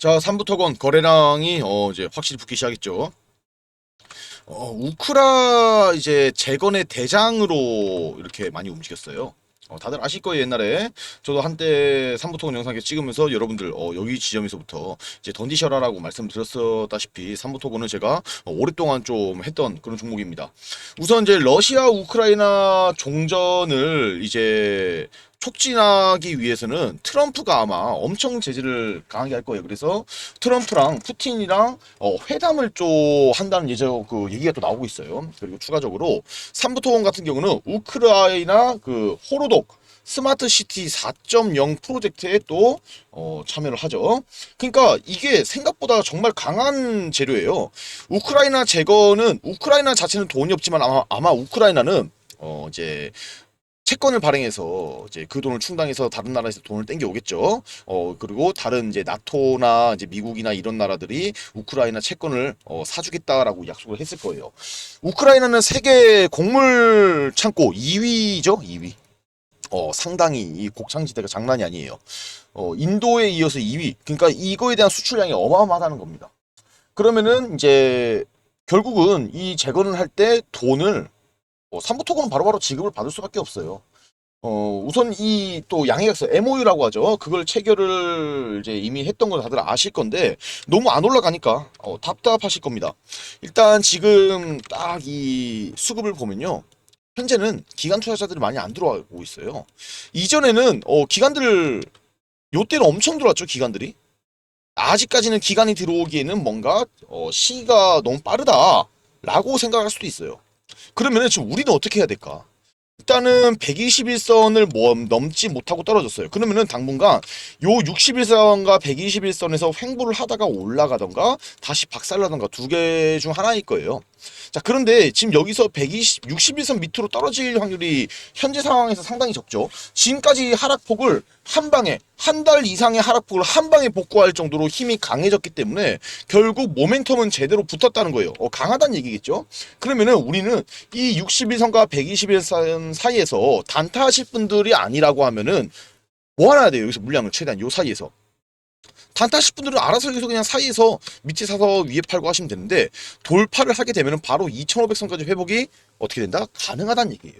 자, 3부터건 거래량이 어 이제 확실히 붙기 시작했죠. 어, 우크라 이제 재건의 대장으로 이렇게 많이 움직였어요. 어, 다들 아실 거예요 옛날에 저도 한때 3부토건 영상 찍으면서 여러분들 어, 여기 지점에서부터 이제 던지셔라라고 말씀드렸다시피 3부토건은 제가 어, 오랫동안 좀 했던 그런 종목입니다. 우선 이제 러시아 우크라이나 종전을 이제 촉진하기 위해서는 트럼프가 아마 엄청 제재를 강하게 할 거예요. 그래서 트럼프랑 푸틴이랑 어, 회담을 좀 한다는 예정 그 얘기가 또 나오고 있어요. 그리고 추가적으로 삼부토원 같은 경우는 우크라이나 그 호로독 스마트 시티 4.0 프로젝트에 또 어, 참여를 하죠. 그러니까 이게 생각보다 정말 강한 재료예요. 우크라이나 재건은 우크라이나 자체는 돈이 없지만 아마 아마 우크라이나는 어 이제 채권을 발행해서 이제 그 돈을 충당해서 다른 나라에서 돈을 땡겨 오겠죠. 어 그리고 다른 이제 나토나 이제 미국이나 이런 나라들이 우크라이나 채권을 어, 사주겠다라고 약속을 했을 거예요. 우크라이나는 세계 곡물 창고 2위죠, 2위. 어 상당히 이 곡창지대가 장난이 아니에요. 어 인도에 이어서 2위. 그러니까 이거에 대한 수출량이 어마어마하다는 겁니다. 그러면은 이제 결국은 이 재건을 할 때 돈을 어, 삼부토건은 바로바로 지급을 받을 수밖에 없어요. 어, 우선 이 또 양해약서 MOU라고 하죠. 그걸 체결을 이제 이미 했던 걸 다들 아실 건데 너무 안 올라가니까 어, 답답하실 겁니다. 일단 지금 딱 이 수급을 보면요. 현재는 기관 투자자들이 많이 안 들어오고 있어요. 이전에는 어, 기관들 요때는 엄청 들어왔죠, 기관들이. 아직까지는 기관이 들어오기에는 뭔가 어, 시기가 너무 빠르다라고 생각할 수도 있어요. 그러면은 지금 우리는 어떻게 해야 될까? 일단은 121선을 뭐 넘지 못하고 떨어졌어요. 그러면은 당분간 요 61선과 121선에서 횡보를 하다가 올라가던가 다시 박살나던가 두 개 중 하나일 거예요. 자, 그런데 지금 여기서 120, 61선 밑으로 떨어질 확률이 현재 상황에서 상당히 적죠. 지금까지 하락폭을 한 방에 한 달 이상의 하락폭을 한 방에 복구할 정도로 힘이 강해졌기 때문에 결국 모멘텀은 제대로 붙었다는 거예요. 어, 강하다는 얘기겠죠. 그러면은 우리는 이 61선과 121선 사이에서 단타하실 분들이 아니라고 하면은 뭐 하나 해야 돼요. 여기서 물량을 최대한 요 사이에서. 단타하실 분들은 알아서 여기서 그냥 사이에서 밑에 사서 위에 팔고 하시면 되는데 돌파를 하게 되면은 바로 2,500선까지 회복이 어떻게 된다? 가능하다는 얘기예요.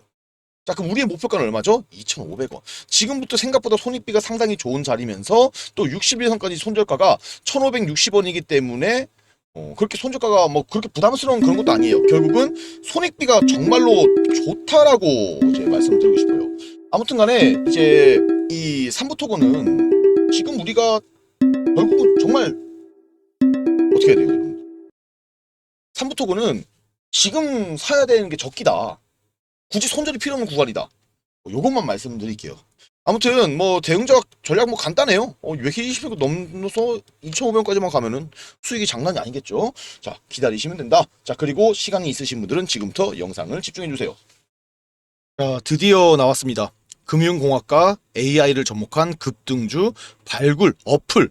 자, 그럼 우리의 목표가는 얼마죠? 2,500원. 지금부터 생각보다 손익비가 상당히 좋은 자리면서 또 61선까지 손절가가 1,560원이기 때문에 어, 그렇게 손절가가 뭐 그렇게 부담스러운 그런 것도 아니에요. 결국은 손익비가 정말로 좋다라고 이제 말씀드리고 싶어요. 아무튼 간에 이제 이 삼부토건은 지금 우리가 결국은 정말 어떻게 해야 돼요? 여러분? 삼부토건은 지금 사야 되는 게 적기다. 굳이 손절이 필요 없는 구간이다. 뭐 요것만 말씀드릴게요. 아무튼 뭐 대응적 전략 뭐 간단해요. 어, 왜 이렇게 20억 넘어서 2,500원까지만 가면은 수익이 장난이 아니겠죠. 자 기다리시면 된다. 자 그리고 시간이 있으신 분들은 지금부터 영상을 집중해 주세요. 자 드디어 나왔습니다. 금융공학과 AI를 접목한 급등주 발굴 어플